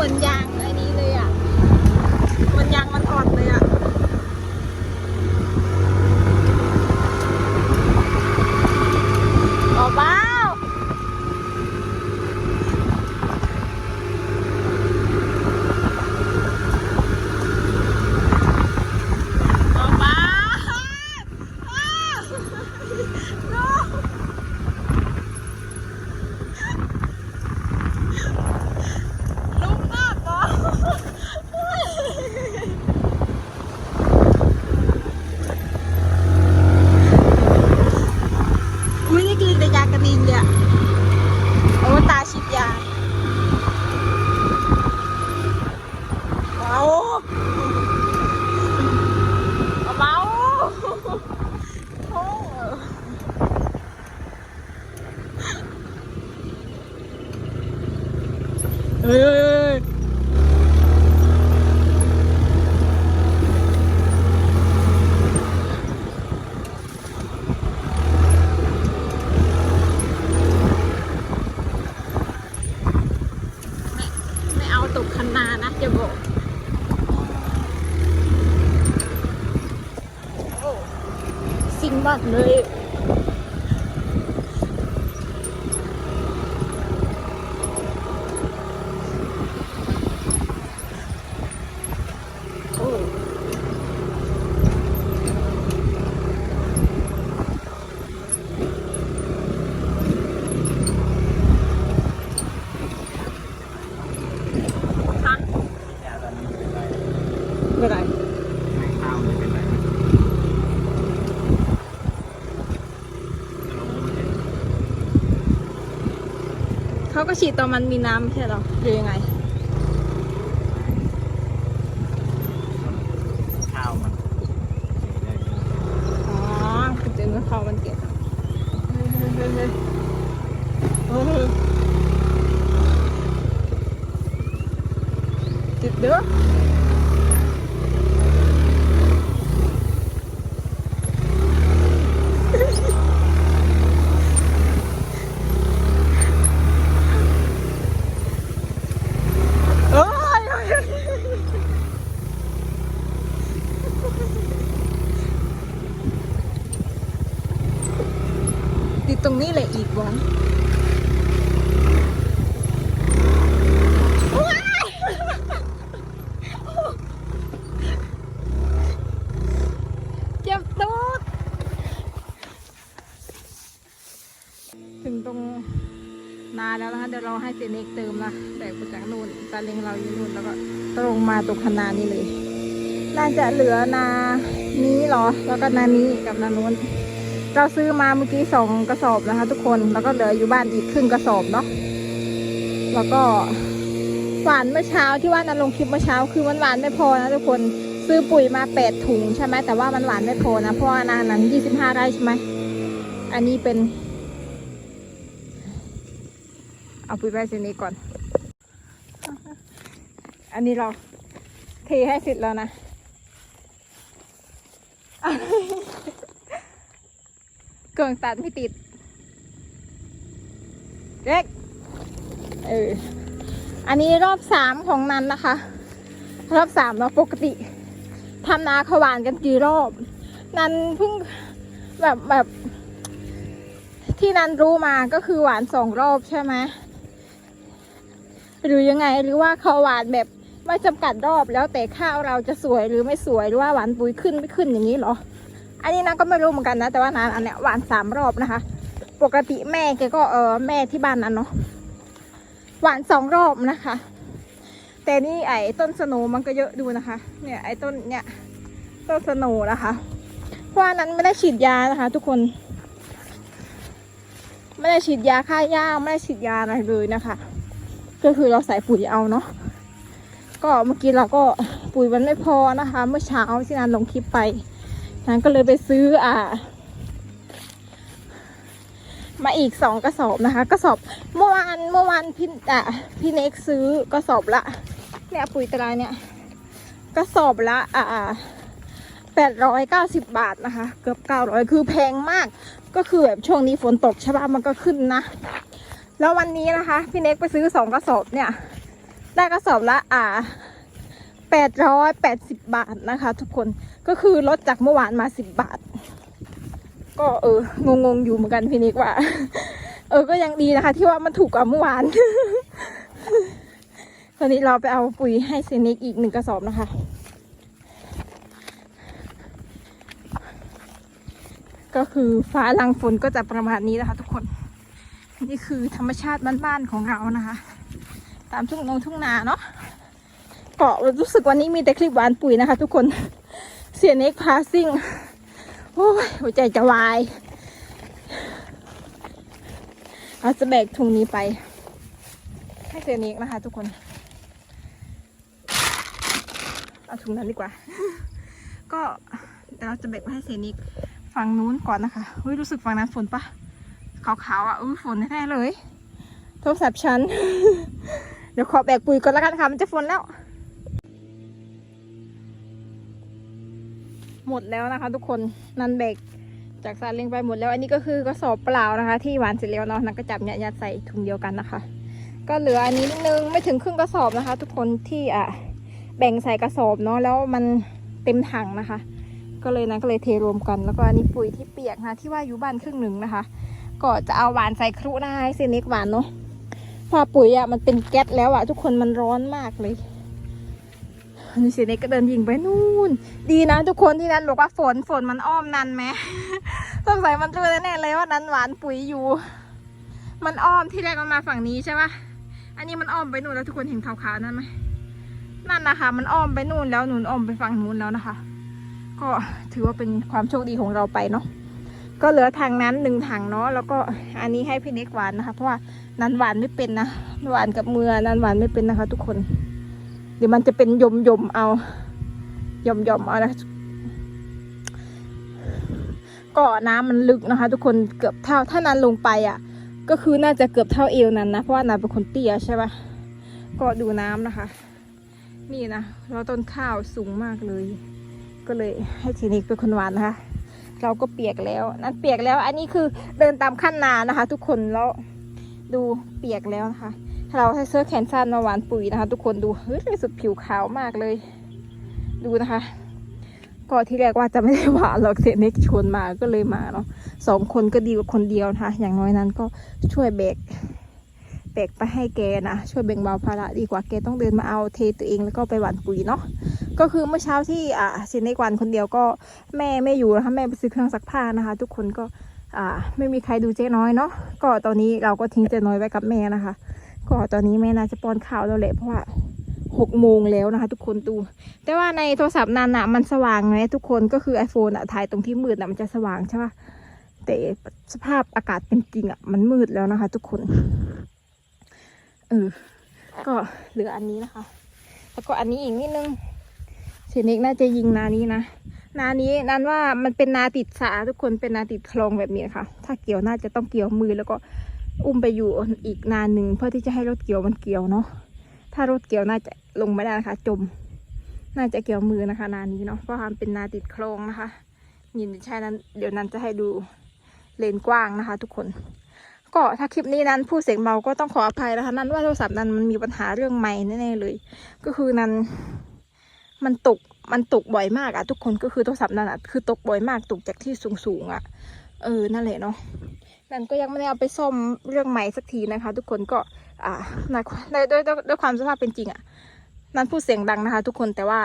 เหมือนยางไอ้นี้เลยอะ มันยางมันอ่อนเลย Oh, what สิ่งบัดเลย โอ้ฮะ ยาตอนนี้เป็นไร ไม่ไร ไม่ข้าวไม่เป็นไรจะลงไม่เป็น เขา ก็ฉีดตอนมันมีน้ำไม่ใช่เหรอหรือยังไงข้าวมันได้อ๋อคือเจอเมื่อเขามันเก็บเฮ้ยเฮ้ยเฮ้ยเฮ้ยเฮ้ยจิบเด้อโอ้ยโอ้ยโอ้ยติดตรงนี้เลยอีกวันว้ายเจ็บตูดถึงตรงนาแล้วนะคะ เดี๋ยวเราให้เจเน็กเติมนะแบกไปจากนู่นซาเลงเราอยู่นู่นแล้วก็ตรงมาตรงคนานี้เลย น่าจะเหลือนานี้หรอ แล้วก็นานี้กับนานู้น เราซื้อมาเมื่อกี้สองกระสอบนะคะ ทุกคนแล้วก็เหลืออยู่บ้านอีกครึ่งกระสอบเนาะแล้วก็หวานเมื่อเช้าที่ว่านันลงคลิปเมื่อเช้าคือมันหวานไม่พอนะทุกคนซื้อปุ๋ยมาแปดถุงใช่ไหมแต่ว่ามันหวานไม่พอนะเพราะว่านานั้นยี่สิบห้าไร่ใช่ไหมอันนี้เป็น เอาปุ๋ยไปเซนี้ก่อน อันนี้เราเทให้เสร็จแล้วนะเครื่องตัดไม่ติด เด็ก เออ อันนี้รอบสามของนันนะคะ รอบสามเนาะปกติทำนาขวานกันกี่รอบ นันเพิ่งแบบแบบที่นันรู้มาก็คือหวานสองรอบใช่ไหม หรือยังไงหรือว่าเขาหวานแบบไม่จำกัดรอบแล้วแต่ข้าวเราจะสวยหรือไม่สวยหรือว่าหวานปุ๋ยขึ้นไม่ขึ้นอย่างนี้เหรอ อันนี้นะก็ไม่รู้เหมือนกันนะ แต่ว่านันอันเนี้ยหวานสามรอบนะคะ ปกติแม่แกก็เออแม่ที่บ้านนั้นเนาะหวานสองรอบนะคะ แต่นี่ไอ้ต้นสโนมันก็เยอะดูนะคะ เนี่ยไอ้ต้นเนี่ยต้นสโนนะคะเพราะนั้นไม่ได้ฉีดยานะคะ ทุกคน ไม่ได้ฉีดยาฆ่าหญ้าไม่ได้ฉีดยาอะไรเลยนะคะ ก็คือเราใส่ปุ๋ยเอาเนาะก็เมื่อกี้เราก็ปุ๋ยมันไม่พอนะคะ เมื่อเช้าที่นันลงคลิปไปนันก็เลยไปซื้ออ่า มาอีกสองกระสอบนะคะ กระสอบเมื่อวานเมื่อวานพี่อะพี่เน็กซื้อกระสอบละเนี่ยปุ๋ยตรายเนี่ยกระสอบละอ่าแปดร้อยเก้าสิบบาทนะคะ เกือบเก้าร้อยคือแพงมาก ก็คือแบบช่วงนี้ฝนตกใช่ป่ะมันก็ขึ้นนะ แล้ววันนี้นะคะ พี่เน็กไปซื้อสองกระสอบเนี่ย ได้กระสอบละอ่าแปดร้อยแปดสิบบาทนะคะ ทุกคนก็คือลดจากเมื่อวานมาสิบบาท ก็เอองงๆอยู่เหมือนกันพี่นิกว่า เออก็ยังดีนะคะ ที่ว่ามันถูกกว่าเมื่อวานตอนนี้เราไปเอาปุ๋ยให้เซนิกอีกหนึ่งกระสอบนะคะ ก็คือฟ้าลังฝนก็จะประมาณนี้นะคะ ทุกคน นี่คือธรรมชาติบ้านๆของเรานะคะ ตามทุ่งนงทุ่งนาเนาะเกาะรู้สึกวันนี้มีแต่คลิปหวานปุ๋ยนะคะ ทุกคนเสียเน็กพาซิ่งโอ้ยหัวใจจะวายเราจะแบกถุงนี้ไป ให้เซนิกนะคะ ทุกคนเอาถุงนั้นดีกว่า ก็เดี๋ยวเราจะแบกไปให้เซนิกฝั่งนู้นก่อนนะคะเฮ้ยรู้สึกฝั่งนั้นฝนปะ ขาวๆอะอุ้ยฝนแน่เลยโทรศัพท์ฉัน เดี๋ยวขอแบกปุ๋ยก่อนล้วกันค่ะ มันจะฝนแล้ว หมดแล้วนะคะ ทุกคนนันแบกจากซาเล้งไปหมดแล้ว อันนี้ก็คือกระสอบเปล่านะคะ ที่หวานเสร็จแล้วเนาะนันก็จับเนี่ยยัดใส่ถุงเดียวกันนะคะ ก็เหลืออันนี้นิดนึงไม่ถึงครึ่งกระสอบนะคะ ทุกคนที่อะแบ่งใส่กระสอบเนาะแล้วมันเต็มถังนะคะ ก็เลยนะก็เลยเทรวมกัน แล้วก็อันนี้ปุ๋ยที่เปียกนะที่ว่าอยู่บ้านครึ่งหนึ่งนะคะ ก็จะเอาหวานใส่ครุนะคะให้เซนิกหวานเนาะพราปุ๋ยอะมันเป็นแก๊สแล้วอะทุกคนมันร้อนมากเลยนนี้เซนิกก็เดินยิงไปนู่น ดีนะทุกคนที่นั้นบอกว่าฝนฝนมันอ้อมนันไหมสงสัยมันรู้แน่เลยว่านั้นหวานปุ๋ยอยู่ มันอ้อมที่แรกมันมาฝั่งนี้ใช่ปะอันนี้มันอ้อมไปนู่นแล้วทุกคนเห็นขาวๆนั่นไหมนั่นนะคะ มันอ้อมไปนู่นแล้วหนุนอ้อมไปฝั่งนู้นแล้วนะคะ ก็ถือว่าเป็นความโชคดีของเราไปเนาะ ก็เหลือทางนั้นหนึ่งถังเนาะแล้วก็อันนี้ให้พี่เน็กหวานนะคะ เพราะว่านันหวานไม่เป็นนะหวานกับมือนันหวานไม่เป็นนะคะ ทุกคน เดี๋ยวมันจะเป็นยมยมเอายมยมเอานะก็น้ำมันลึกนะคะ ทุกคนเกือบเท่าถ้านั้นลงไปอะ ก็คือน่าจะเกือบเท่าเอวนั้นนะเพราะว่านันเป็นคนเตี้ยใช่ปะก็ดูน้ำนะคะ นี่นะเราต้นข้าวสูงมากเลย ก็เลยให้ทีนิกเป็นคนหวานนะคะ เราก็เปียกแล้วนั่นเปียกแล้ว อันนี้คือเดินตามขั้นนานะคะ ทุกคนแล้วดูเปียกแล้วนะคะ เราใส่เสื้อแขนสั้นมาหวานปุ๋ยนะคะ ทุกคนดูเฮ้ยรู้สึกผิวขาวมากเลย ดูนะคะก็ที่แรกว่าจะไม่ได้หวานหรอกเซเน็กชวนมาก็เลยมาเนาะสองคนก็ดีกว่าคนเดียวนะคะ อย่างน้อยนั้นก็ช่วยแบกแบกไปให้แกนะช่วยแบ่งเบาภาระดีกว่าแกต้องเดินมาเอาเทตัวเองแล้วก็ไปหวานปุ๋ยเนาะ ก็คือเมื่อเช้าที่อ่าเซนในวันคนเดียวก็แม่ไม่อยู่นะคะแม่ไปซื้อเครื่องซักผ้านะคะ ทุกคนก็อ่าไม่มีใครดูเจ๊น้อยเนาะก็ตอนนี้เราก็ทิ้งเจ๊น้อยไว้กับแม่นะคะ ก็ตอนนี้แม่น่าจะป้อนข้าวแล้วแหละเพราะว่าหกโมงแล้วนะคะ ทุกคนดู แต่ว่าในโทรศัพท์นั้นอะมันสว่างไงทุกคนก็คือ iPhone อะถ่ายตรงที่มืดอะมันจะสว่างใช่ปะแต่สภาพอากาศเป็นจริงอะมันมืดแล้วนะคะ ทุกคนเออก็เหลืออันนี้นะคะ แล้วก็อันนี้อีกนิดนึง เซนิกน่าจะยิงนานี้นะนานี้นั้นว่ามันเป็นนาติดสาทุกคนเป็นนาติดคลองแบบนี้ค่ะ ถ้าเกี่ยวน่าจะต้องเกี่ยวมือแล้วก็อุ้มไปอยู่อีกนาหนึ่งเพื่อที่จะให้รถเกี่ยวมันเกี่ยวเนาะถ้ารถเกี่ยวน่าจะลงไม่ได้นะคะ จม น่าจะเกี่ยวมือนะคะ นานี้เนาะเพราะมันเป็นนาติดคลองนะคะยินใช่นั้น เดี๋ยวนั้นจะให้ดูเลนกว้างนะคะ ทุกคน ก็ถ้าคลิปนี้นั้นพูดเสียงเบาก็ต้องขออภัยนะคะ นั้นว่าโทรศัพท์นั้นมันมีปัญหาเรื่องไม้แน่ๆเลย ก็คือนั้น มันตกมันตกบ่อยมากอะทุกคนก็คือโทรศัพท์นั่นอะคือตกบ่อยมากตกจากที่สูงๆอะเออนั่นแหละเนาะนั่นก็ยังไม่ได้เอาไปซ่อมเรื่องใหม่สักทีนะคะ ทุกคนก็ อ่าในด้วยด้วยด้วยความสภาพเป็นจริงอะนั่นพูดเสียงดังนะคะ ทุกคนแต่ว่า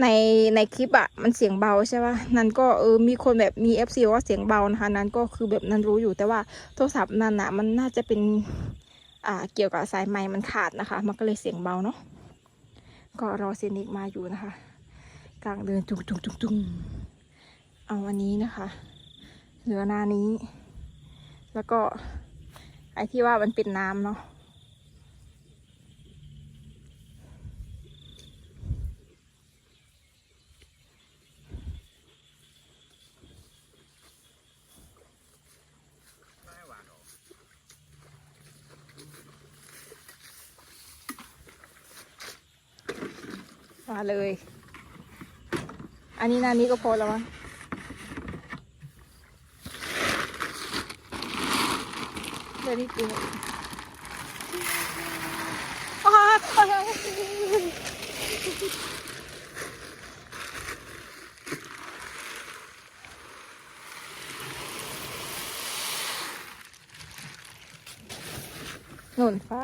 ในในคลิปอะมันเสียงเบาใช่ป่ะนั่นก็เออมีคนแบบมีเอฟซีว่าเสียงเบานะคะนั่นก็คือแบบนั้นรู้อยู่แต่ว่าโทรศัพท์นั่นอะมันน่าจะเป็น อ่าเกี่ยวกับสายไม้มันขาดนะคะ มันก็เลยเสียงเบาเนาะ ก็รอเซนิกมาอยู่นะคะ กลางเดินจุงจุงจุงจุงเอาวันนี้นะคะ เหลือนานี้ แล้วก็ไอที่ว่ามันเป็นน้ำเนาะ มาเลย อันนี้นานี้ก็พอแล้วมั้ง very good อ่านุ่นฟ้า